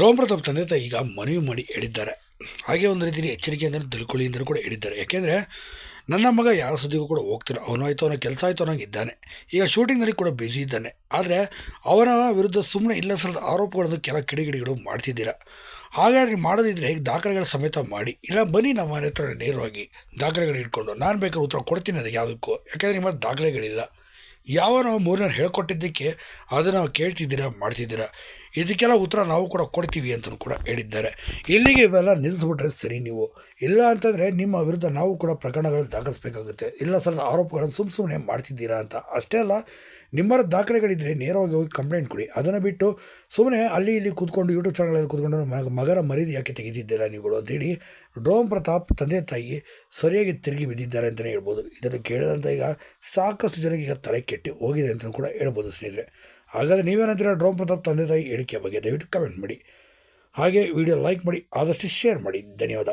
Rome Pratap ತಂದೆ ತಾಯಿ ಈಗ ಮನವಿ ಮಾಡಿ ಹೇಳಿದ್ದಾರೆ. ಹಾಗೆ ಒಂದು ರೀತಿಯಲ್ಲಿ ಎಚ್ಚರಿಕೆಯಿಂದ ತಿಳ್ಕೊಳ್ಳಿ ಕೂಡ ಹೇಳಿದ್ದಾರೆ. ಯಾಕೆಂದರೆ ನನ್ನ ಮಗ ಯಾರ ಸುದ್ದಿಗೂ ಕೂಡ ಹೋಗ್ತಿಲ್ಲ. ಅವನು ಆಯಿತು, ಅವನ ಕೆಲಸ ಆಯಿತು ಅನ್ನೋಂಗೆ ಇದ್ದಾನೆ. ಈಗ ಶೂಟಿಂಗ್ನಲ್ಲಿ ಕೂಡ ಬ್ಯುಸಿ ಇದ್ದಾನೆ. ಆದರೆ ಅವನ ವಿರುದ್ಧ ಸುಮ್ಮನೆ ಇಲ್ಲ ಸಲದ ಆರೋಪಗಳನ್ನು ಕೆಲ ಕಿಡಿಗಿಡಿಗಳು ಮಾಡ್ತಿದ್ದೀರಾ? ಹಾಗಾದ್ರೆ ಮಾಡೋದಿದ್ರೆ ಹೇಗೆ ದಾಖಲೆಗಳ ಸಮೇತ ಮಾಡಿ? ಇಲ್ಲ, ಬನ್ನಿ ನಮ್ಮ ಮನೆ ಹತ್ರ ನೇರವಾಗಿ ದಾಖಲೆಗಳು ಇಟ್ಕೊಂಡು ನಾನು ಬೇಕಾದ್ರೆ ಉತ್ತರ ಕೊಡ್ತೀನಿ ಅದಕ್ಕೆ ಯಾವುದಕ್ಕೂ. ಯಾಕೆಂದರೆ ನಿಮ್ಮ ದಾಖಲೆಗಳಿಲ್ಲ. ಯಾವ ನಾವು ಮೂರನೇ ಹೇಳ್ಕೊಟ್ಟಿದ್ದಕ್ಕೆ ಅದನ್ನು ಕೇಳ್ತಿದ್ದೀರಾ, ಮಾಡ್ತಿದ್ದೀರಾ? ಇದಕ್ಕೆಲ್ಲ ಉತ್ತರ ನಾವು ಕೂಡ ಕೊಡ್ತೀವಿ ಅಂತಲೂ ಕೂಡ ಹೇಳಿದ್ದಾರೆ. ಇಲ್ಲಿಗೆ ಇವೆಲ್ಲ ನಿಲ್ಲಿಸ್ಬಿಟ್ರೆ ಸರಿ ನೀವು. ಇಲ್ಲ ಅಂತಂದರೆ ನಿಮ್ಮ ವಿರುದ್ಧ ನಾವು ಕೂಡ ಪ್ರಕರಣಗಳನ್ನು ದಾಖಲಿಸಬೇಕಾಗುತ್ತೆ. ಇಲ್ಲ ಸರ್, ಆರೋಪಗಳನ್ನು ಸುಮ್ಮ ಸುಮ್ಮನೆ ಮಾಡ್ತಿದ್ದೀರಾ ಅಂತ. ಅಷ್ಟೇ ಅಲ್ಲ ನಿಮ್ಮರ ದಾಖಲೆಗಳಿದ್ರೆ ನೇರವಾಗಿ ಹೋಗಿ ಕಂಪ್ಲೇಂಟ್ ಕೊಡಿ. ಅದನ್ನು ಬಿಟ್ಟು ಸುಮ್ಮನೆ ಅಲ್ಲಿ ಇಲ್ಲಿ ಕೂತ್ಕೊಂಡು ಯೂಟ್ಯೂಬ್ ಚಾನಲಲ್ಲಿ ಕೂತ್ಕೊಂಡು ಮಗ, ಮಗನ ಮರೀದಿ ಯಾಕೆ ತೆಗೆದಿದ್ದೀರಾ ನೀವುಗಳು ಅಂತೇಳಿ ಡ್ರೋಮ್ ಪ್ರತಾಪ್ ತಂದೆ ತಾಯಿ ಸರಿಯಾಗಿ ತಿರುಗಿ ಬಿದ್ದಿದ್ದಾರೆ ಅಂತಲೇ ಹೇಳ್ಬೋದು. ಇದನ್ನು ಕೇಳಿದಂಥ ಈಗ ಸಾಕಷ್ಟು ಜನಕ್ಕೆ ಈಗ ತಲೆ ಕೆಟ್ಟು ಹೋಗಿದೆ ಅಂತ ಕೂಡ ಹೇಳ್ಬೋದು ಸ್ನೇಹಿತರೆ. ಹಾಗಾದರೆ ನೀವೇನಂತೀರ ಡ್ರೋನ್ ಪ್ರತಾಪ್ ತಂದೆ ತಾಯಿ ಹೇಳಿಕೆ ಬಗ್ಗೆ ದಯವಿಟ್ಟು ಕಮೆಂಟ್ ಮಾಡಿ. ಹಾಗೆ ವಿಡಿಯೋ ಲೈಕ್ ಮಾಡಿ, ಆದಷ್ಟು ಶೇರ್ ಮಾಡಿ. ಧನ್ಯವಾದ.